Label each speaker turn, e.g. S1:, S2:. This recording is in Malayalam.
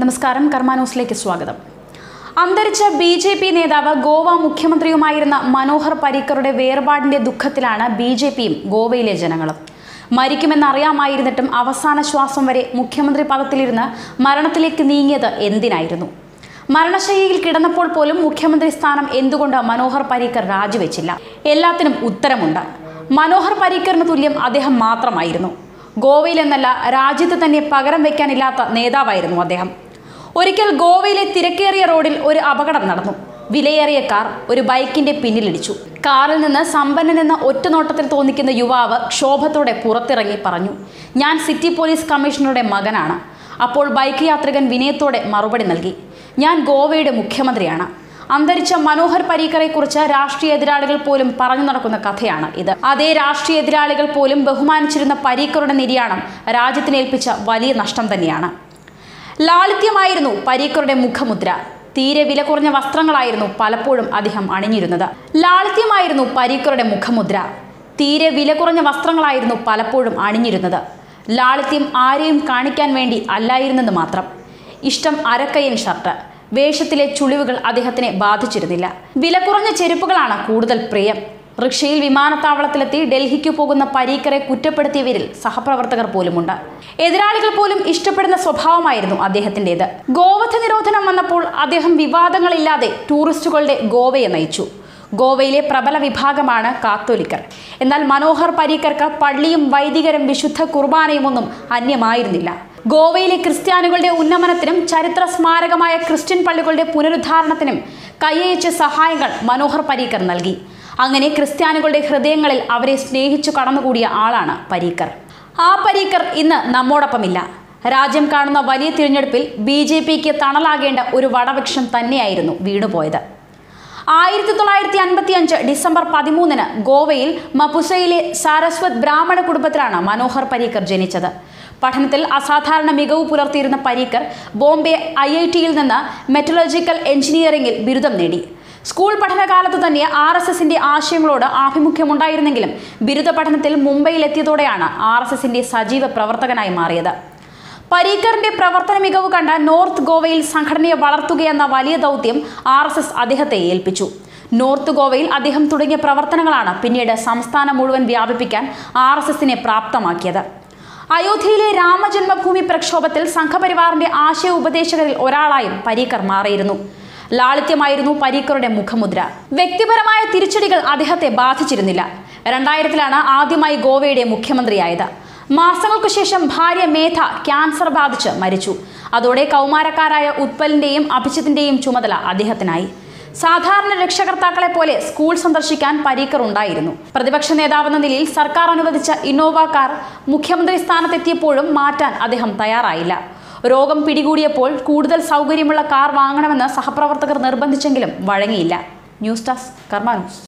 S1: നമസ്കാരം കർമ്മ ന്യൂസിലേക്ക് സ്വാഗതം. അന്തരിച്ച ബി ജെ പി നേതാവ് ഗോവ മുഖ്യമന്ത്രിയുമായിരുന്ന മനോഹർ പരീക്കറുടെ വേർപാടിന്റെ ദുഃഖത്തിലാണ് ബി ജെ പിയും ഗോവയിലെ ജനങ്ങളും. മരിക്കുമെന്നറിയാമായിരുന്നിട്ടും അവസാന ശ്വാസം വരെ മുഖ്യമന്ത്രി പദത്തിലിരുന്ന് മരണത്തിലേക്ക് നീങ്ങിയത് എന്തിനായിരുന്നു? മരണശൈലിയിൽ കിടന്നപ്പോൾ പോലും മുഖ്യമന്ത്രി സ്ഥാനം എന്തുകൊണ്ട് മനോഹർ പരീക്കർ രാജിവെച്ചില്ല? എല്ലാത്തിനും ഉത്തരമുണ്ട്. മനോഹർ പരീക്കറിന് തുല്യം അദ്ദേഹം മാത്രമായിരുന്നു. ഗോവയിലെന്നല്ല രാജ്യത്ത് തന്നെ പകരം വയ്ക്കാനില്ലാത്ത നേതാവായിരുന്നു അദ്ദേഹം. ഒരിക്കൽ ഗോവയിലെ തിരക്കേറിയ റോഡിൽ ഒരു അപകടം നടന്നു. വിലയേറിയ കാർ ഒരു ബൈക്കിന്റെ പിന്നിലിടിച്ചു. കാറിൽ നിന്ന് സമ്പന്നനെന്ന ഒറ്റനോട്ടത്തിൽ തോന്നിക്കുന്ന യുവാവ് ക്ഷോഭത്തോടെ പുറത്തിറങ്ങി പറഞ്ഞു ഞാൻ സിറ്റി പോലീസ് കമ്മീഷണറുടെ മകനാണ്. അപ്പോൾ ബൈക്ക് യാത്രികൻ വിനയത്തോടെ മറുപടി നൽകി ഞാൻ ഗോവയുടെ മുഖ്യമന്ത്രിയാണ്. അന്തരിച്ച മനോഹർ പരീക്കറെ കുറിച്ച് രാഷ്ട്രീയ എതിരാളികൾ പോലും പറഞ്ഞു നടക്കുന്ന കഥയാണ് ഇത്. അതേ രാഷ്ട്രീയ എതിരാളികൾ പോലും ബഹുമാനിച്ചിരുന്ന പരീക്കറുടെ നിര്യാണം രാജ്യത്തിനേൽപ്പിച്ച വലിയ നഷ്ടം തന്നെയാണ്. ലാളിത്യമായിരുന്നു പരീക്കറുടെ മുഖമുദ്ര. തീരെ വില കുറഞ്ഞ വസ്ത്രങ്ങളായിരുന്നു പലപ്പോഴും അദ്ദേഹം അണിഞ്ഞിരുന്നത്. ലാളിത്യമായിരുന്നു പരീക്കറുടെ മുഖമുദ്ര. തീരെ വില കുറഞ്ഞ വസ്ത്രങ്ങളായിരുന്നു പലപ്പോഴും അണിഞ്ഞിരുന്നത്. ലാളിത്യം ആരെയും കാണിക്കാൻ വേണ്ടി അല്ലായിരുന്നെന്ന് മാത്രം. ഇഷ്ടം അരക്കയ്യൻ ഷർട്ട്. വേഷത്തിലെ ചുളിവുകൾ അദ്ദേഹത്തിനെ ബാധിച്ചിരുന്നില്ല. വില കുറഞ്ഞ ചെരുപ്പുകളാണ് കൂടുതൽ പ്രിയം. റിക്ഷയിൽ വിമാനത്താവളത്തിലെത്തി ഡൽഹിക്ക് പോകുന്ന പരീക്കറെ കുറ്റപ്പെടുത്തിയവരിൽ സഹപ്രവർത്തകർ പോലുമുണ്ട്. എതിരാളികൾ പോലും ഇഷ്ടപ്പെടുന്ന സ്വഭാവമായിരുന്നു അദ്ദേഹത്തിന്റെത്. ഗോവധ നിരോധനം വന്നപ്പോൾ അദ്ദേഹം വിവാദങ്ങളില്ലാതെ ടൂറിസ്റ്റുകളുടെ ഗോവയെ നയിച്ചു. ഗോവയിലെ പ്രബല വിഭാഗമാണ് കാത്തോലിക്കർ. എന്നാൽ മനോഹർ പരീക്കർക്ക് പള്ളിയും വൈദികരും വിശുദ്ധ കുർബാനയും ഒന്നും അന്യമായിരുന്നില്ല. ഗോവയിലെ ക്രിസ്ത്യാനികളുടെ ഉന്നമനത്തിനും ചരിത്ര സ്മാരകമായ ക്രിസ്ത്യൻ പള്ളികളുടെ പുനരുദ്ധാരണത്തിനും കൈയച്ച സഹായങ്ങൾ മനോഹർ പരീക്കർ നൽകി. അങ്ങനെ ക്രിസ്ത്യാനികളുടെ ഹൃദയങ്ങളിൽ അവരെ സ്നേഹിച്ചു കടന്നുകൂടിയ ആളാണ് പരീക്കർ. ആ പരീക്കർ ഇന്ന് നമ്മോടൊപ്പമില്ല. രാജ്യം കാണുന്ന വലിയ തിരഞ്ഞെടുപ്പിൽ ബി ജെ പിക്ക് തണലാകേണ്ട ഒരു വടവൃക്ഷം തന്നെയായിരുന്നു വീണുപോയത്. ആയിരത്തി തൊള്ളായിരത്തി അൻപത്തി അഞ്ച് ഡിസംബർ പതിമൂന്നിന് ഗോവയിൽ മപുസയിലെ സാരസ്വത് ബ്രാഹ്മണ കുടുംബത്തിലാണ് മനോഹർ പരീക്കർ ജനിച്ചത്. പഠനത്തിൽ അസാധാരണ മികവ് പുലർത്തിയിരുന്ന പരീക്കർ ബോംബെ ഐ ഐ ടിയിൽ നിന്ന് മെറ്റലോജിക്കൽ എഞ്ചിനീയറിംഗിൽ ബിരുദം നേടി. സ്കൂൾ പഠനകാലത്ത് തന്നെ ആർ എസ് എസിന്റെ ആശയങ്ങളോട് ആഭിമുഖ്യമുണ്ടായിരുന്നെങ്കിലും ബിരുദ പഠനത്തിൽ മുംബൈയിലെത്തിയതോടെയാണ് ആർ എസ് എസിന്റെ സജീവ പ്രവർത്തകനായി മാറിയത്. പരീക്കറിന്റെ പ്രവർത്തന മികവ് കണ്ട നോർത്ത് ഗോവയിൽ സംഘടനയെ വളർത്തുകയെന്ന വലിയ ദൗത്യം ആർ എസ് എസ് അദ്ദേഹത്തെ ഏൽപ്പിച്ചു. നോർത്ത് ഗോവയിൽ അദ്ദേഹം തുടങ്ങിയ പ്രവർത്തനങ്ങളാണ് പിന്നീട് സംസ്ഥാനം മുഴുവൻ വ്യാപിപ്പിക്കാൻ ആർ എസ് എസിനെ പ്രാപ്തമാക്കിയത്. അയോധ്യയിലെ രാമജന്മഭൂമി പ്രക്ഷോഭത്തിൽ സംഘപരിവാറിന്റെ ആശയ ഉപദേശകരിൽ ഒരാളായും പരീക്കർ മാറിയിരുന്നു. ലാളിത്യമായിരുന്നു പരീക്കറുടെ മുഖമുദ്ര. വ്യക്തിപരമായ തിരിച്ചടികൾ അദ്ദേഹത്തെ ബാധിച്ചിരുന്നില്ല. രണ്ടായിരത്തിലാണ് ആദ്യമായി ഗോവയുടെ മുഖ്യമന്ത്രിയായത്. മാസങ്ങൾക്കു ശേഷം ഭാര്യ മേധ ക്യാൻസർ ബാധിച്ച് മരിച്ചു. അതോടെ കൗമാരക്കാരായ ഉത്പലിന്റെയും അഭിജിത്തിന്റെയും ചുമതല അദ്ദേഹത്തിനായി. സാധാരണ രക്ഷകർത്താക്കളെ പോലെ സ്കൂൾ സന്ദർശിക്കാൻ പരീക്കർ ഉണ്ടായിരുന്നു. പ്രതിപക്ഷ നേതാവെന്ന നിലയിൽ സർക്കാർ അനുവദിച്ച ഇന്നോവ കാർ മുഖ്യമന്ത്രി സ്ഥാനത്തെത്തിയപ്പോഴും മാറ്റാൻ അദ്ദേഹം തയ്യാറായില്ല. രോഗം പിടികൂടിയപ്പോൾ കൂടുതൽ സൗകര്യമുള്ള കാർ വാങ്ങണമെന്ന് സഹപ്രവർത്തകർ നിർബന്ധിച്ചെങ്കിലും വഴങ്ങിയില്ല. News desk Karma news.